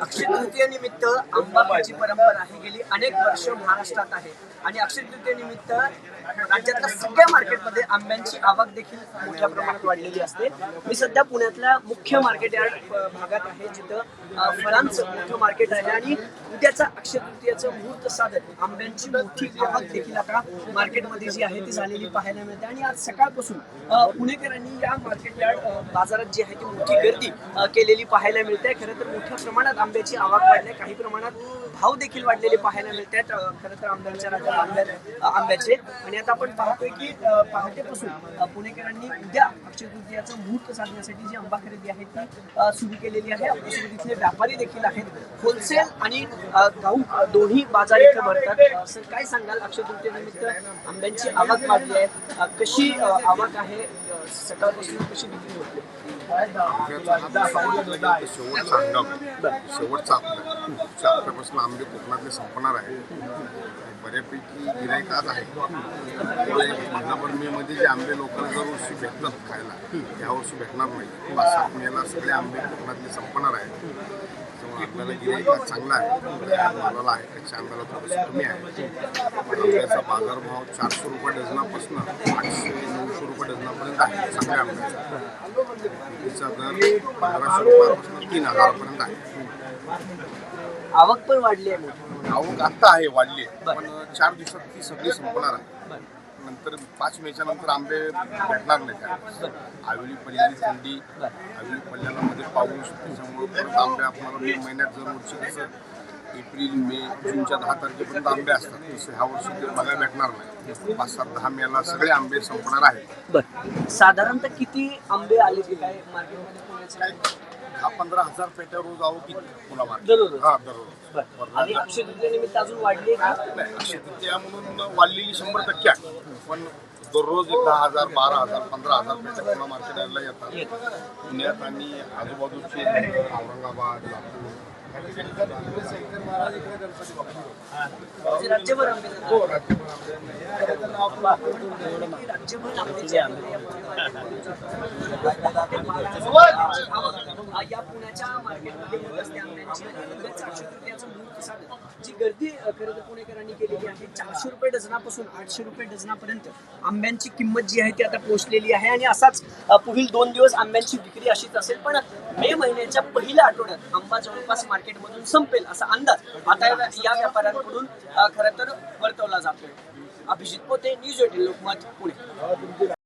अक्षय तृतीयेनिमित्त आंबाबाची परंपरा ही गेली अनेक वर्ष महाराष्ट्रात आहे. आणि अक्षय तृतीयेनिमित्त राज्यातल्या सगळ्या मार्केटमध्ये आंब्यांची आवक देखील मोठ्या प्रमाणात वाढलेली असते. मी सध्या पुण्यातल्या मुख्य मार्केट यार्ड भागात आहे जिथं फळांचं मोठं मार्केट आहे आणि उद्याचा अक्षय तृतीयाचं मुहूर्त साधत आंब्यांची मोठी आवक देखील आता मार्केटमध्ये जी आहे ती झालेली पाहायला मिळते. आणि आज सकाळपासून पुणेकरांनी या मार्केट यार्ड बाजारात जी आहे ती मोठी गर्दी केलेली पाहायला मिळते. खरं तर मोठ्या प्रमाणात आंब्याची आवक वाढली. काही प्रमाणात भाव देखील वाढलेले पाहायला मिळतात. खरं तर आंब्यांच्या राज्यात आंब्या आंब्याचे. आणि आता आपण पाहतोय की पहाटेपासून पुणेकरांनी उद्या अक्षय तृतीयाचं मुहूर्त साधण्यासाठी जी आंबा खरेदी आहे ती सुरू केलेली आहे. आपल्यासोबत इथले व्यापारी देखील आहेत. होलसेल आणि घाऊक दोन्ही बाजार इथं भरतात. सर काय सांगाल अक्षय तृतीयेनिमित्त आंब्यांची आवक वाढली आहे. कशी आवक आहे? सकाळपासून कशी विक्री होते? शेवटचा आहे. शेवटचा हप्ता हप्त्यापासून आंबे कोकणातले संपणार आहे. बऱ्यापैकी गिरायक आज आहे महिनाभर जे आंबे लोकांना दरवर्षी भेटतात खायला यावर्षी भेटणार नाही. पाच सात मेला सगळे आंबे कोकणातले संपणार आहे त्यामुळे आपल्याला गिरायक आज चांगला आहे. मालाला आहे कच्च्या आंब्याला थोडंसं कमी आहे? आंब्याचा बाजारभाव चारशे रुपये डझनापासून आठशे नऊशे रुपये डझनापर्यंत आहे चांगल्या आंब्याचा तिचा दर पंधराशे रुपयापासून तीन हजारापर्यंत आहे. आवक पण वाढली आहे मोठी आवक आत्ता आहे वाढली आहे. पण चार दिवसात ती सगळी संपणार आहे. नंतर पाच मेच्या नंतर आंबे भेटणार नाही त्यावेळेस आवेली पडलेली थंडी आवेली पडल्यामध्ये पाऊस त्याच्यामुळे परत आंबे आपल्याला मे महिन्यात जर वर्षी कसं एप्रिल मे जूनच्या दहा तारखेपर्यंत आंबे असतात. तसं ह्या वर्षी ते बघायला भेटणार नाही. पाच सात दहा मेला सगळे आंबे संपणार आहेत. बर. साधारणतः किती आंबे आले की काय मार्केटमध्ये दहा पंधरा हजार पेट्या रोज आहो की पुन्हा मार्केट दररोज? हा दररोज. आणि अक्षय तृतीयेनिमित्त अजून वाढली नाही अशी तृतीया म्हणून वाढलेली शंभर टक्के आहे. पण दररोज एक दहा हजार बारा हजार पंधरा हजार पेट्या पुन्हा मार्केटला येतात. पुण्यात आणि आजूबाजूचे औरंगाबाद लातूर. म्हणजे राज्यभर. हो राज्यभर या पुण्याच्या मार्केटमध्ये होत असते आंब्यांची मुहूर्त जी गर्दी खरं तर पुणेकरांनी केलेली आहे चारशे रुपये डझनापासून आठशे रुपये डझनापर्यंत आंब्यांची किंमत जी आहे ती आता पोहोचलेली आहे आणि असाच म्हणजे पुढील दोन दिवस आंब्यांची विक्री अशीच असेल पण मे महिन्याच्या म्हणजे पहिल्या आठवड्यात आंबा जवळपास मार्केटमधून संपेल असा अंदाज आता या या व्यापाऱ्यांकडून खरं तर वर्तवला जातोय. अभिजित पोते न्यूज एटीन लोकमत पुणे